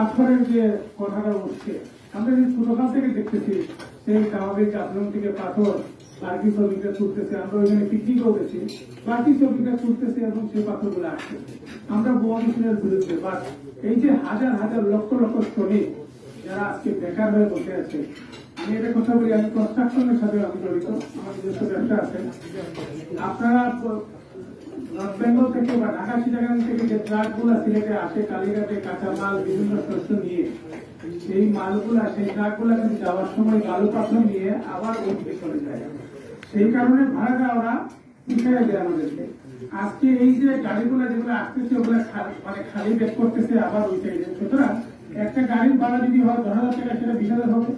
আমরা যে কথাটা উঠছে আমরা যে ছোটকাল থেকে দেখতেছি সেই স্বাভাবিক আচরণ থেকে পাথর বাকি শ্রমিকরা তুলতেছে আমরা ওইখানে পিকনিকও গেছি বাকি শ্রমিকরা তুলতেছে এবং সেই পাথরগুলো আসছে আমরা মিশনের বিরুদ্ধে, বাট এই যে হাজার হাজার লক্ষ লক্ষ শ্রমিক যারা আজকে বেকার হয়ে বসে আছে, আমি এটা কথা বলি, আমি কনস্ট্রাকশনের সাথে আমি জড়িত, আমার নিজস্ব ব্যবসা আছে। আপনারা নর্থ বেঙ্গল থেকে বা ঢাকা, চিটাগাং থেকে যে ট্রাকগুলো সিলেটে আসে, কালীঘাটে কাঁচা মাল বিভিন্ন শস্য নিয়ে, সেই মালগুলা, সেই ট্রাকগুলা কিন্তু যাওয়ার সময় বালু পাথর নিয়ে আবার ওইদিকে চলে যায়। সেই কারণে ভাড়াটা ওরা উঠে দেয় আমাদেরকে। আজকে এই যে গাড়িগুলো যেগুলো আসতেছে, ওগুলো মানে খালি বেক করতেছে আবার ওই সাইডে সুতরাং একটা গাড়ির ভাড়া যদি হয়, দশ হাজার টাকা, সেটা বিশ হাজার হবে।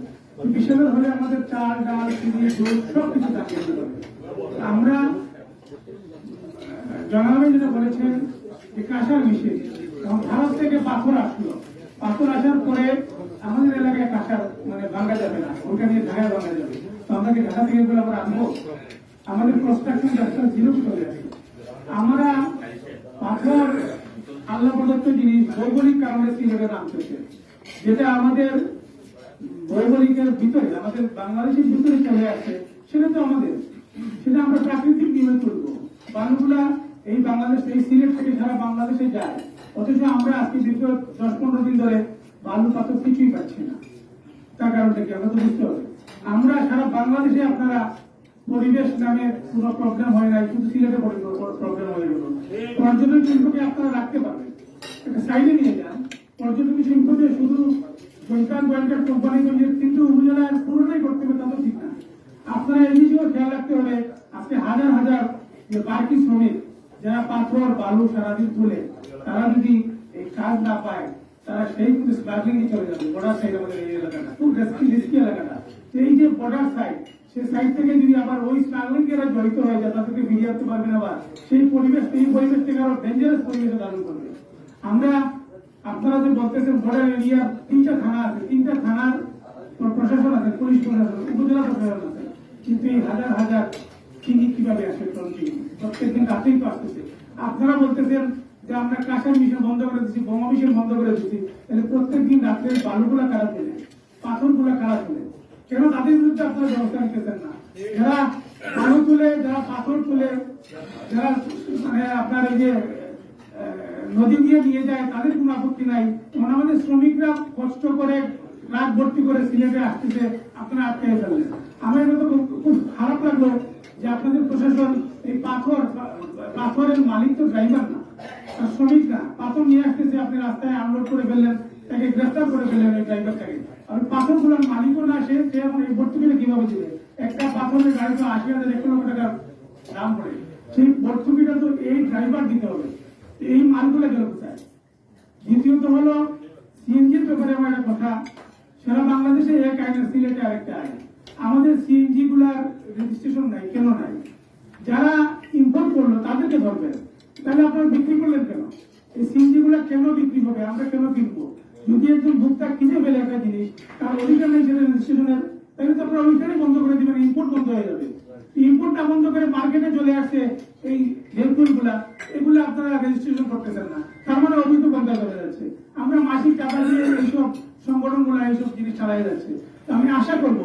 বিশ হাজার হলে আমাদের চাল, ডাল, চিনি, দুধ সব কিছু দাম হবে আমরা জনাবে যেটা বলেছেন যে কাঁসার মিশিয়ে এবং ভারত থেকে পাথর আসলো। পাথর আসার পরে আমাদের এলাকায় কাঁসার মানে ভাঙা যাবে না। ওইটা নিয়ে ঢাকায় ভাঙা যাবে। তো আমরা কি ঢাকা থেকে এগুলো আবার আনব? আমাদের কনস্ট্রাকশন ব্যবসা জিরো চলে আসে। আমরা পাথর আল্লাহ প্রদত্ত জিনিস ভৌগোলিক কারণে সিলেটে নামতেছে যেটা আমাদের ভৌগোলিকের ভিতরে, আমাদের বাংলাদেশের ভিতরে চলে আসছে সেটা তো আমাদের। সেটা আমরা প্রাকৃতিক নিয়মে তুলবো বালুগুলা এই বাংলাদেশ এই সিলেট থেকে সারা বাংলাদেশে যায়। অথচ আমরা আজকে দীর্ঘ দশ পনেরো দিন ধরে বালু পাথর কিছুই পাচ্ছি না। তার কারণটা কি আমরা তো বুঝতে হবে আমরা সারা বাংলাদেশে আপনারা পরিবেশ নামে কোনো প্রবলেম হয় নাই, শুধু সিলেটে প্রবলেম শিল্পকে আপনারা রাখতে পারবেন। একটা সাইডে নিয়ে যান। পর্যটন শিল্পকে শুধু সরকার গোয়েন্দার কোম্পানিগুলির কিন্তু উপজেলার পুরোটাই করতে হবে, তা তো ঠিক না। আপনারা এই দিকেও খেয়াল রাখতে হবে, আজকে হাজার হাজার যে বাকি শ্রমিক, যারা পাথর, বালু সারাদিন তুলে, তারা যদি এই কাজ না পায়, তারা সেই কিন্তু স্মাগলিং চলে যাবে বর্ডার সাইড আমাদের এই এলাকাটা। খুব রিস্কি রিস্কি এলাকাটা। এই যে বর্ডার সাইড সেই সাইড থেকে যদি আবার ওই এরা জড়িত হয়ে যায়, তাদেরকে ফিরিয়ে আসতে পারবেন আবার সেই পরিবেশ, এই পরিবেশ থেকে আরও ডেঞ্জারাস পরিবেশে ধারণ করবে। আমরা, আপনারা যে বলতেছেন বর্ডার এরিয়া তিনটা থানা আছে, তিনটা থানার প্রশাসন আছে, পুলিশ প্রশাসন, উপজেলা প্রশাসন আছে। কিন্তু এই হাজার হাজার চিনি কীভাবে আসে টনটি প্রত্যেকদিন রাতেই তো আসতেছে। আপনারা বলতেছেন যে আমরা কাঁসার মিশন বন্ধ করে দিচ্ছি বোমা মিশন বন্ধ করে দিচ্ছি তাহলে প্রত্যেকদিন রাত্রে বালুগুলা খারাপ ফেলে পাথরগুলা খারাপ ফেলে কেন তাদের বিরুদ্ধে আপনারা ব্যবস্থা নিতেছেন না? যারা আলু তুলে, যারা পাথর তুলে, যারা মানে আপনার এই যে নদী দিয়ে নিয়ে যায়, তাদের কোনো আপত্তি নাই। যেমন আমাদের শ্রমিকরা কষ্ট করে রাত ভর্তি করে সিলেটে আসতেছে, আপনারা আটকে ফেললেন আমার এটা তো খুব- খারাপ লাগল যে আপনাদের প্রশাসন এই পাথর, পাথরের মালিক তো ড্রাইভার না, আর শ্রমিক না পাথর নিয়ে আসতেছে, আপনি রাস্তায় আনলোড করে ফেললেন তাকে গ্রেফতার করে ফেললেন ওই ড্রাইভারটাকে আর পাথরগুলোর মালিকও না, সে সে এখন এই ভর্তি করে কীভাবে দিবে একটা পাথরের গাড়ি তো আশি হাজার এক লক্ষ টাকার দাম পড়ে। সেই ভর্তুকিটা তো এই ড্রাইভার দিতে হবে। এই মালগুলো গেল কোথায় দ্বিতীয়ত হলো সিএনজির ব্যাপারে আমার একটা কথা। সারা বাংলাদেশে এক আইন সিলেটে আরেকটা আইন। আমাদের সিএনজি গুলার রেজিস্ট্রেশন নাই, কেন নাই? যারা ইম্পোর্ট করল, তাদেরকে ধরবেন। তাহলে আপনারা বিক্রি করলেন কেন? এই সিএনজি গুলা কেন বিক্রি হবে? আমরা কেন কিনবো? যদি একজন ভোক্তা কিনে ফেলে একটা জিনিস, তার অধিকার নেই সেটা রেজিস্ট্রেশনের তাহলে তো আপনারা ওইখানে বন্ধ করে দিবেন ইম্পোর্ট বন্ধ হয়ে যাবে। ইম্পোর্টটা বন্ধ করে মার্কেটে চলে আসছে এই হেলপুলগুলা, এগুলো আপনারা রেজিস্ট্রেশন করতেছেন না। তার মানে অবৈধ বন্ধ হয়ে যাচ্ছে। আমরা মাসিক টাকা দিয়ে এইসব সংগঠনগুলা, এইসব জিনিস চালাই যাচ্ছে। আমি আশা করব,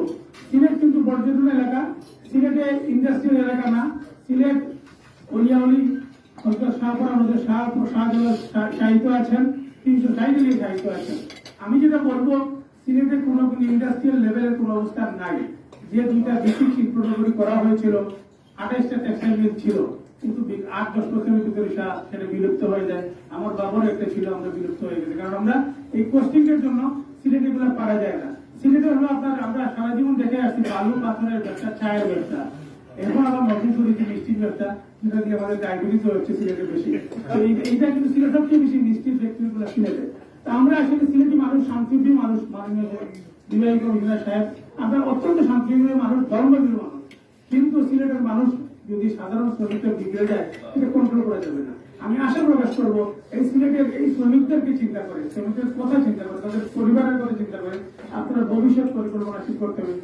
সিলেট কিন্তু পর্যটন এলাকা, সিলেটে ইন্ডাস্ট্রিয়াল এলাকা না, সিলেট অলিয়াউলি হয়তো শাহপুরা আমাদের শাহ শাহজালাল সাহিত্য আছেন। তিনশো এলিয়ে সাহিত্য আছেন আমি যেটা বলব, সিলেটে কোনো ইন্ডাস্ট্রিয়াল লেভেলের কোনো অবস্থান নাই। যে দুইটা বেশি শিল্প করা হয়েছিল আঠাইশটা টেক্সটাইল ছিল, কিন্তু আট, দশ বছরের ভিতরে সেটা বিলুপ্ত হয়ে যায়। আমার বাবার একটা ছিল, আমরা বিলুপ্ত হয়ে গেছে। কারণ আমরা এই কোস্টিং এর জন্য সিলেটে গুলো পারা যায় না। সিলেটে হলো আপনার, আমরা সারা জীবন দেখে আসছি, বালু, পাথরের ব্যবসা চায়ের ব্যবসা। এখন আবার নতুন শুনেছি মিষ্টির ব্যবসা মানুষ যদি সাধারণ করা যাবে না। আমি আশা প্রকাশ করব, এই সিলেটের এই শ্রমিকদেরকে চিন্তা করে, শ্রমিকদের কথা চিন্তা করে, তাদের পরিবারের কথা চিন্তা করে, আপনারা ভবিষ্যৎ পরিকল্পনা ঠিক করতে হবে।